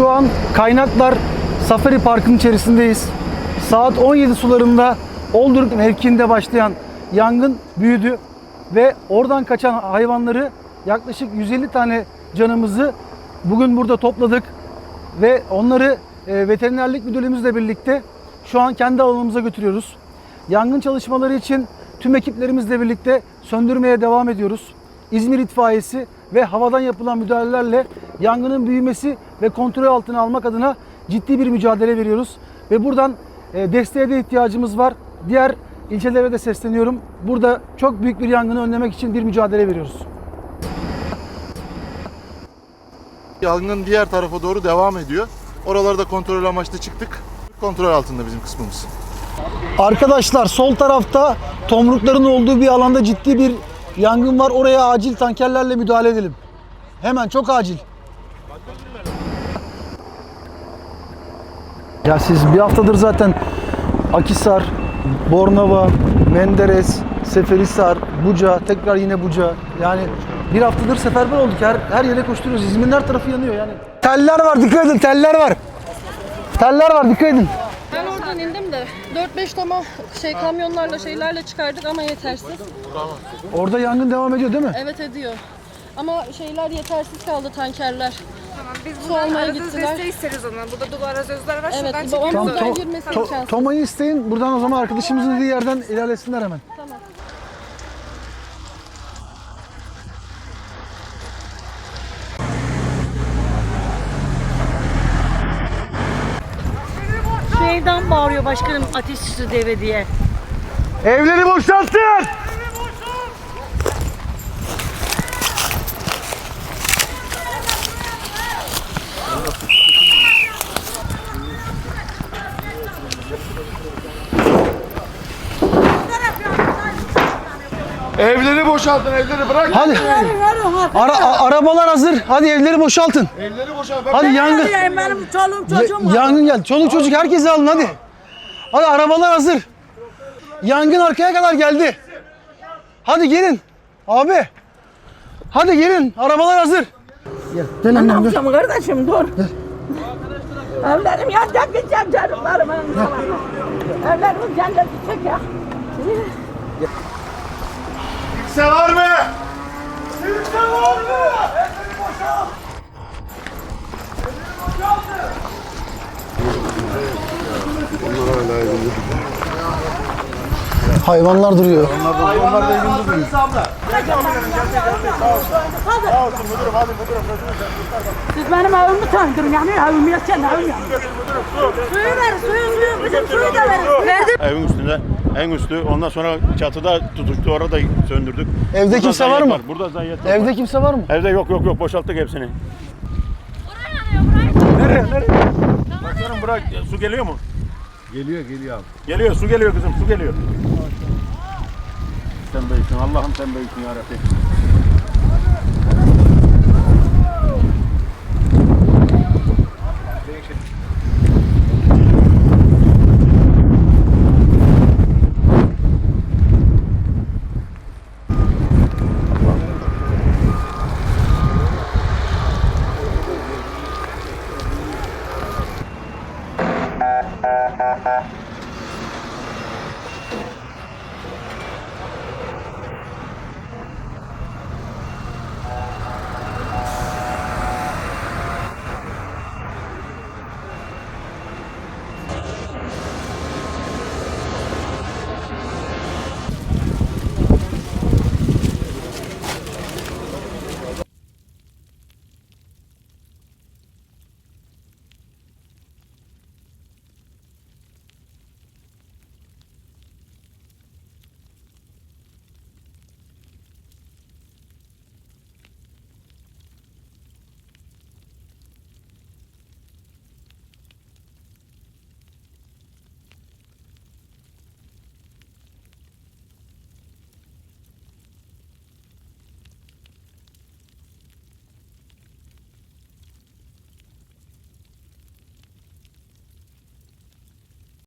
Şu an Kaynaklar Safari Park'ın içerisindeyiz. Saat 17 sularında Olduruk mevkiinde başlayan yangın büyüdü ve oradan kaçan hayvanları yaklaşık 150 tane canımızı bugün burada topladık ve onları e, veterinerlik müdürlüğümüzle birlikte şu an kendi alanımıza götürüyoruz. Yangın çalışmaları için tüm ekiplerimizle birlikte söndürmeye devam ediyoruz. İzmir İtfaiyesi ve havadan yapılan müdahalelerle yangının büyümesi ve kontrol altına almak adına ciddi bir mücadele veriyoruz. Ve buradan e, desteğe de ihtiyacımız var. Diğer ilçelere de sesleniyorum. Burada çok büyük bir yangını önlemek için bir mücadele veriyoruz. Yangın diğer tarafa doğru devam ediyor. Oralarda kontrol amaçlı çıktık. Kontrol altında bizim kısmımız. Arkadaşlar sol tarafta tomrukların olduğu bir alanda ciddi bir yangın var. Oraya acil tankerlerle müdahale edelim. Hemen çok acil. Ya siz bir haftadır zaten Akisar, Bornova, Menderes, Seferihisar, Buca, tekrar yine Buca. Yani bir haftadır seferber olduk. Her, her yere koşturuyoruz. İzmir'in her tarafı yanıyor yani. Teller var dikkat edin teller var. Teller var dikkat edin. Ben oradan indim de 4-5 toma şey kamyonlarla şeylerle çıkardık ama yetersiz. Orada yangın devam ediyor değil mi? Evet ediyor. Ama şeyler yetersiz kaldı tankerler. Tamam biz buradan aradığınız gittiler. desteği isteriz ondan. Burada dolu arazözler var. Evet, Şuradan babam buradan onu. To- to-. Toma'yı isteyin. Buradan o zaman arkadaşımızın dediği yerden ilerlesinler hemen. Tamam. Şu evden bağırıyor başkanım ateş üstü deve diye. Evleri boşaltın! Evleri boşaltın, evleri bırak. Hadi. Ara, a- arabalar hazır. Hadi evleri boşaltın. Evleri boşalt. Hadi yangın. Benim çoluğum Ya- yangın geldi. Çoluk çocuk herkesi alın hadi. Hadi arabalar hazır. Yangın arkaya kadar geldi. Hadi gelin. Abi. Hadi gelin. Arabalar hazır. Gel. Ne annem yapacağım kardeşim dur. Evlerim yanacak gideceğim canımlarım. Evlerim yanacak gidecek ya. Kimse var mı? Kimse var mı? Hayvanlar duruyor. Onlar da evinde duruyor. Siz benim evimi tanıdırın yani evimi yaşayan evim yani. Suyu ver suyu suyu bizim suyu da. Verdim. Evin üstünde, en üstü. Ondan sonra çatıda tutuştu, orada söndürdük. Evde Burada kimse var mı? Burada zayiat var. Evde kimse var mı? Evde yok yok yok boşalttık hepsini. Bakıyorum bırak su geliyor mu? Geliyor, geliyor abi. Geliyor su geliyor kızım su geliyor. Sen büyüksün Allah'ım sen büyüksün ya Rabbi. Ha ha.